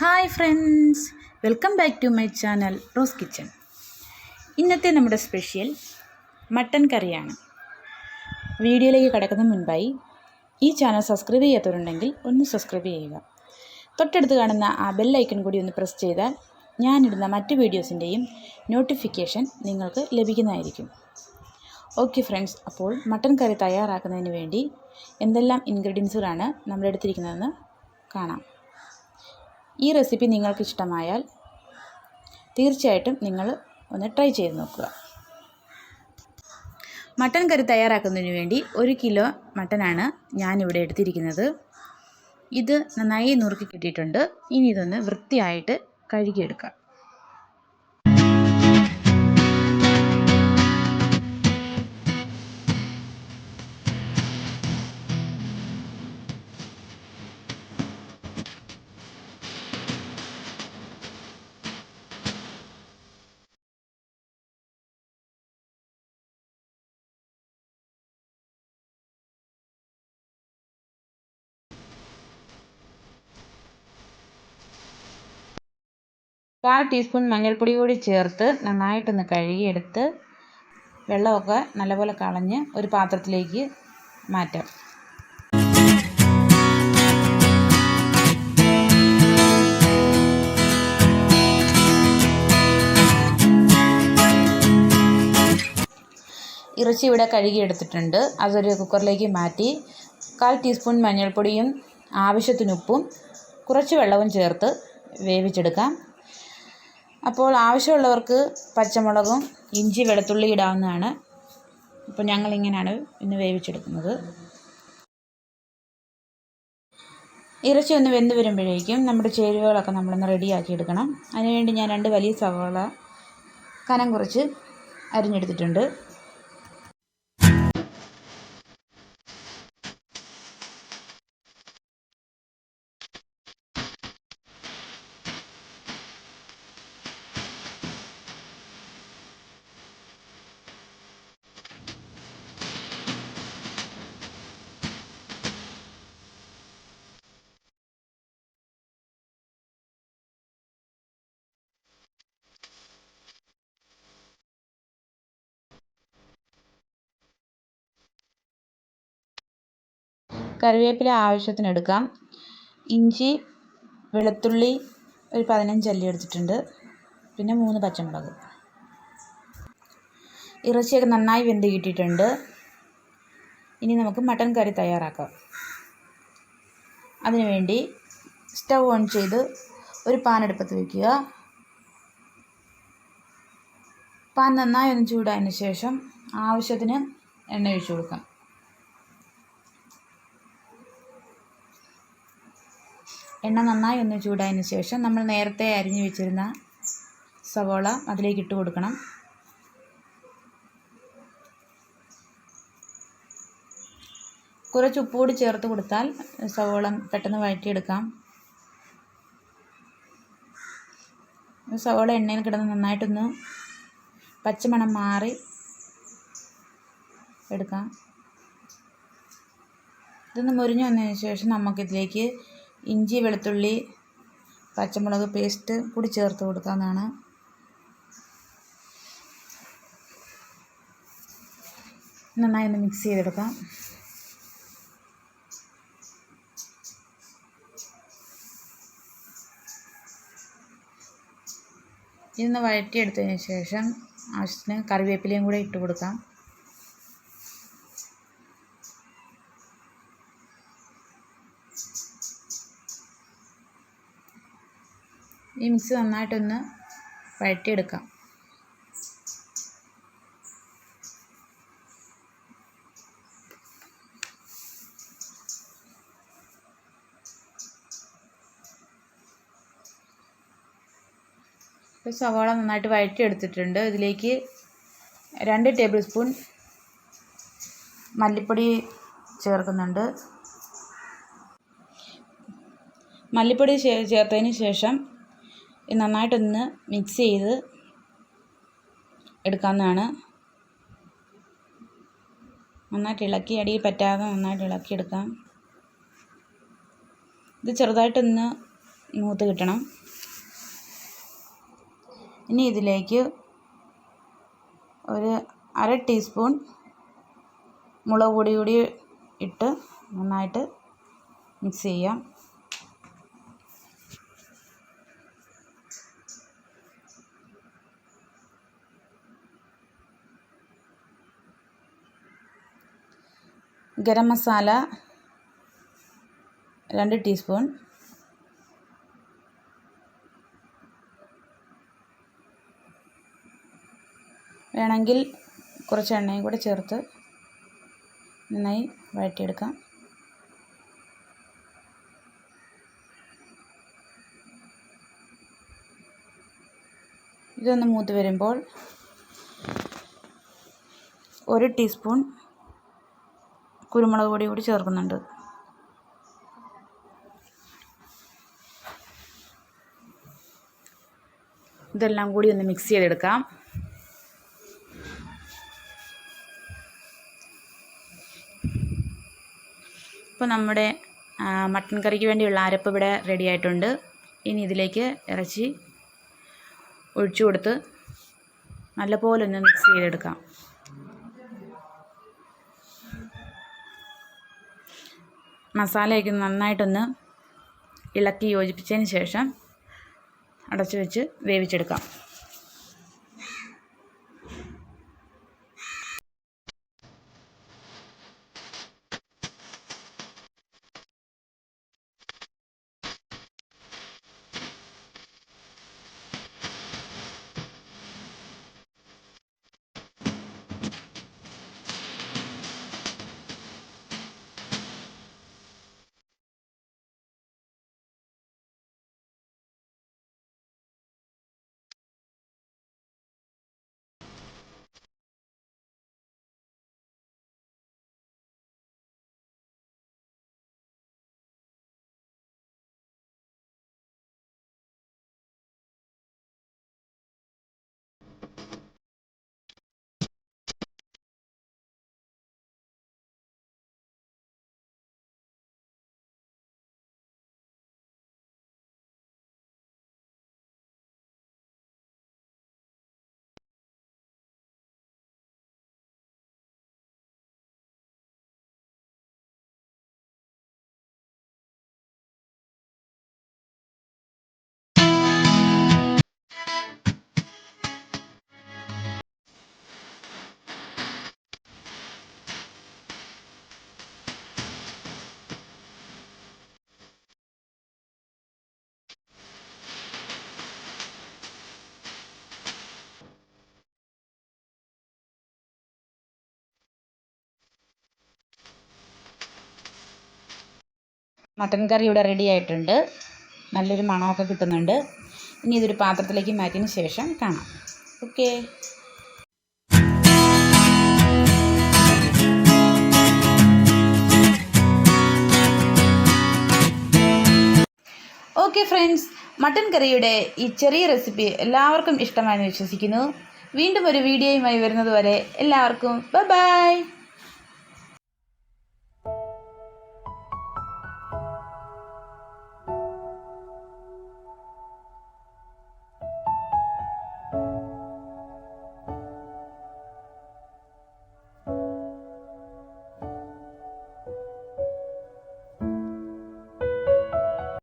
Hi friends welcome back to my channel Rose Kitchen. ഇന്നത്തെ നമ്മുടെ special mutton കറിയാണ്. വീഡിയോയിലേക്ക് കിടക്കുന്ന മുൻപായി ഈ ചാനൽ സബ്സ്ക്രൈബ് ചെയ്യാത്തവരുണ്ടെങ്കിൽ ഒന്ന് സബ്സ്ക്രൈബ് ചെയ്യുക. തൊട്ടടുത്ത് കാണുന്ന ആ ബെൽ ഐക്കൺ കൂടി ഒന്ന് പ്രസ് ചെയ്താൽ ഞാനിടുന്ന മറ്റ് വീഡിയോസിന്റെയും നോട്ടിഫിക്കേഷൻ നിങ്ങൾക്ക് ലഭിക്കുന്നതായിരിക്കും. ഓക്കെ ഫ്രണ്ട്സ് അപ്പോൾ മട്ടൻ കറി തയ്യാറാക്കുന്നതിന് വേണ്ടി എന്തെല്ലാം ഇൻഗ്രീഡിയൻസുകളാണ് നമ്മളെടുത്തിരിക്കുന്നതെന്ന് കാണാം. ഈ റെസിപ്പി നിങ്ങൾക്ക് ഇഷ്ടമായാൽ തീർച്ചയായിട്ടും നിങ്ങൾ ഒന്ന് ട്രൈ ചെയ്ത് നോക്കുക. മട്ടൻ കറി തയ്യാറാക്കുന്നതിന് വേണ്ടി ഒരു കിലോ മട്ടനാണ് ഞാനിവിടെ എടുത്തിരിക്കുന്നത്. ഇത് നന്നായി നുറുക്കി കിട്ടിയിട്ടുണ്ട്. ഇനി ഇതൊന്ന് വൃത്തിയായിട്ട് കഴുകിയെടുക്കാം. കാൽ ടീസ്പൂൺ മഞ്ഞൾപ്പൊടി കൂടി ചേർത്ത് നന്നായിട്ടൊന്ന് കഴുകിയെടുത്ത് വെള്ളമൊക്കെ നല്ലപോലെ കളഞ്ഞ് ഒരു പാത്രത്തിലേക്ക് മാറ്റാം. ഇറച്ചി ഇവിടെ കഴുകിയെടുത്തിട്ടുണ്ട്. അതൊരു കുക്കറിലേക്ക് മാറ്റി കാൽ ടീസ്പൂൺ മഞ്ഞൾപ്പൊടിയും ആവശ്യത്തിന് ഉപ്പും കുറച്ച് വെള്ളവും ചേർത്ത് വേവിച്ചെടുക്കാം. അപ്പോൾ ആവശ്യമുള്ളവർക്ക് പച്ചമുളകും ഇഞ്ചി വെളുത്തുള്ളി ഇടാവുന്നതാണ്. അപ്പോൾ ഞങ്ങളിങ്ങനെയാണ് ഇന്ന് വേവിച്ചെടുക്കുന്നത്. ഇറച്ചി ഒന്ന് വെന്ത് വരുമ്പോഴേക്കും നമ്മുടെ ചേരുവകളൊക്കെ നമ്മളൊന്ന് റെഡിയാക്കി എടുക്കണം. അതിനുവേണ്ടി ഞാൻ രണ്ട് വലിയ സവാള കനം കുറച്ച് അരിഞ്ഞെടുത്തിട്ടുണ്ട്. കറിവേപ്പില ആവശ്യത്തിന് എടുക്കാം. ഇഞ്ചി വെളുത്തുള്ളി ഒരു പതിനഞ്ച് അല്ലി എടുത്തിട്ടുണ്ട്. പിന്നെ മൂന്ന് പച്ചമുളക്. ഇറച്ചിയൊക്കെ നന്നായി വെന്ത് കിട്ടിയിട്ടുണ്ട്. ഇനി നമുക്ക് മട്ടൻ കറി തയ്യാറാക്കാം. അതിനുവേണ്ടി സ്റ്റൗ ഓൺ ചെയ്ത് ഒരു പാൻ അടുപ്പത്ത് വയ്ക്കുക പാൻ നന്നായി ഒന്ന് ചൂടായതിന് ശേഷം ആവശ്യത്തിന് എണ്ണ ഒഴിച്ചു കൊടുക്കാം. എണ്ണ നന്നായി ഒന്ന് ചൂടായതിന് ശേഷം നമ്മൾ നേരത്തെ അരിഞ്ഞു വെച്ചിരുന്ന സവോള അതിലേക്ക് ഇട്ട് കൊടുക്കണം. കുറച്ച് ഉപ്പ് കൂടി ചേർത്ത് കൊടുത്താൽ സവോള പെട്ടെന്ന് വഴറ്റിയെടുക്കാം. സവോള എണ്ണയിൽ കിടന്ന് നന്നായിട്ടൊന്ന് പച്ചമണം മാറി എടുക്കാം. ഇതൊന്ന് മുരിഞ്ഞു വന്നതിന് ശേഷം നമുക്കിതിലേക്ക് ഇഞ്ചി വെളുത്തുള്ളി പച്ചമുളക് പേസ്റ്റ് കൂടി ചേർത്ത് കൊടുക്കാവുന്നതാണ്. നന്നായി ഒന്ന് മിക്സ് ചെയ്തെടുക്കാം. ഇതൊന്ന് വഴറ്റിയെടുത്തതിന് ശേഷം ആവശ്യത്തിന് കറിവേപ്പിലയും കൂടെ ഇട്ട് കൊടുക്കാം. ഈ മിക്സ് നന്നായിട്ടൊന്ന് വഴറ്റിയെടുക്കാം. ഇപ്പോൾ സവാള നന്നായിട്ട് വഴറ്റിയെടുത്തിട്ടുണ്ട്. ഇതിലേക്ക് രണ്ട് ടേബിൾ സ്പൂൺ മല്ലിപ്പൊടി ചേർക്കുന്നുണ്ട്. മല്ലിപ്പൊടി ചേർത്തതിന് ശേഷം നന്നായിട്ടൊന്ന് മിക്സ് ചെയ്ത് എടുക്കാവുന്നതാണ്. നന്നായിട്ട് ഇളക്കി അടിയിൽ പറ്റാതെ നന്നായിട്ട് ഇളക്കിയെടുക്കാം ഇത് ചെറുതായിട്ടൊന്ന് മൂത്ത് കിട്ടണം. ഇനി ഇതിലേക്ക് ഒരു അര ടീസ്പൂൺ മുളക് പൊടി കൂടി ഇട്ട് നന്നായിട്ട് മിക്സ് ചെയ്യാം. ഗരം മസാല രണ്ട് ടീസ്പൂൺ. വേണമെങ്കിൽ കുറച്ച് എണ്ണയും കൂടെ ചേർത്ത് നന്നായി വഴറ്റിയെടുക്കാം. ഇതൊന്ന് മൂത്ത് വരുമ്പോൾ ഒരു ടീസ്പൂൺ കുരുമുളക് പൊടി കൂടി ചേർക്കുന്നുണ്ട്. ഇതെല്ലാം കൂടി ഒന്ന് മിക്സ് ചെയ്തെടുക്കാം. ഇപ്പോൾ നമ്മുടെ മട്ടൻ കറിക്ക് വേണ്ടിയുള്ള അരപ്പ് ഇവിടെ റെഡി ആയിട്ടുണ്ട്. ഇനി ഇതിലേക്ക് ഇറച്ചി ഒഴിച്ചു കൊടുത്ത് നല്ലപോലെ ഒന്ന് മിക്സ് ചെയ്തെടുക്കാം. മസാലയൊക്കെ നന്നായിട്ടൊന്ന് ഇളക്കി യോജിപ്പിച്ചതിന് ശേഷം അടച്ചു വെച്ച് വേവിച്ചെടുക്കാം. മട്ടൻ കറി ഇവിടെ റെഡി ആയിട്ടുണ്ട്. നല്ലൊരു മണമൊക്കെ കിട്ടുന്നുണ്ട്. ഇനി ഇതൊരു പാത്രത്തിലേക്ക് മാറ്റിയതിന് ശേഷം കാണാം. ഓക്കേ ഓക്കെ ഫ്രണ്ട്സ് മട്ടൻ കറിയുടെ ഈ ചെറിയ റെസിപ്പി എല്ലാവർക്കും ഇഷ്ടമായെന്ന് വിശ്വസിക്കുന്നു. വീണ്ടും ഒരു വീഡിയോയുമായി വരുന്നത് വരെ എല്ലാവർക്കും ബൈ ബൈ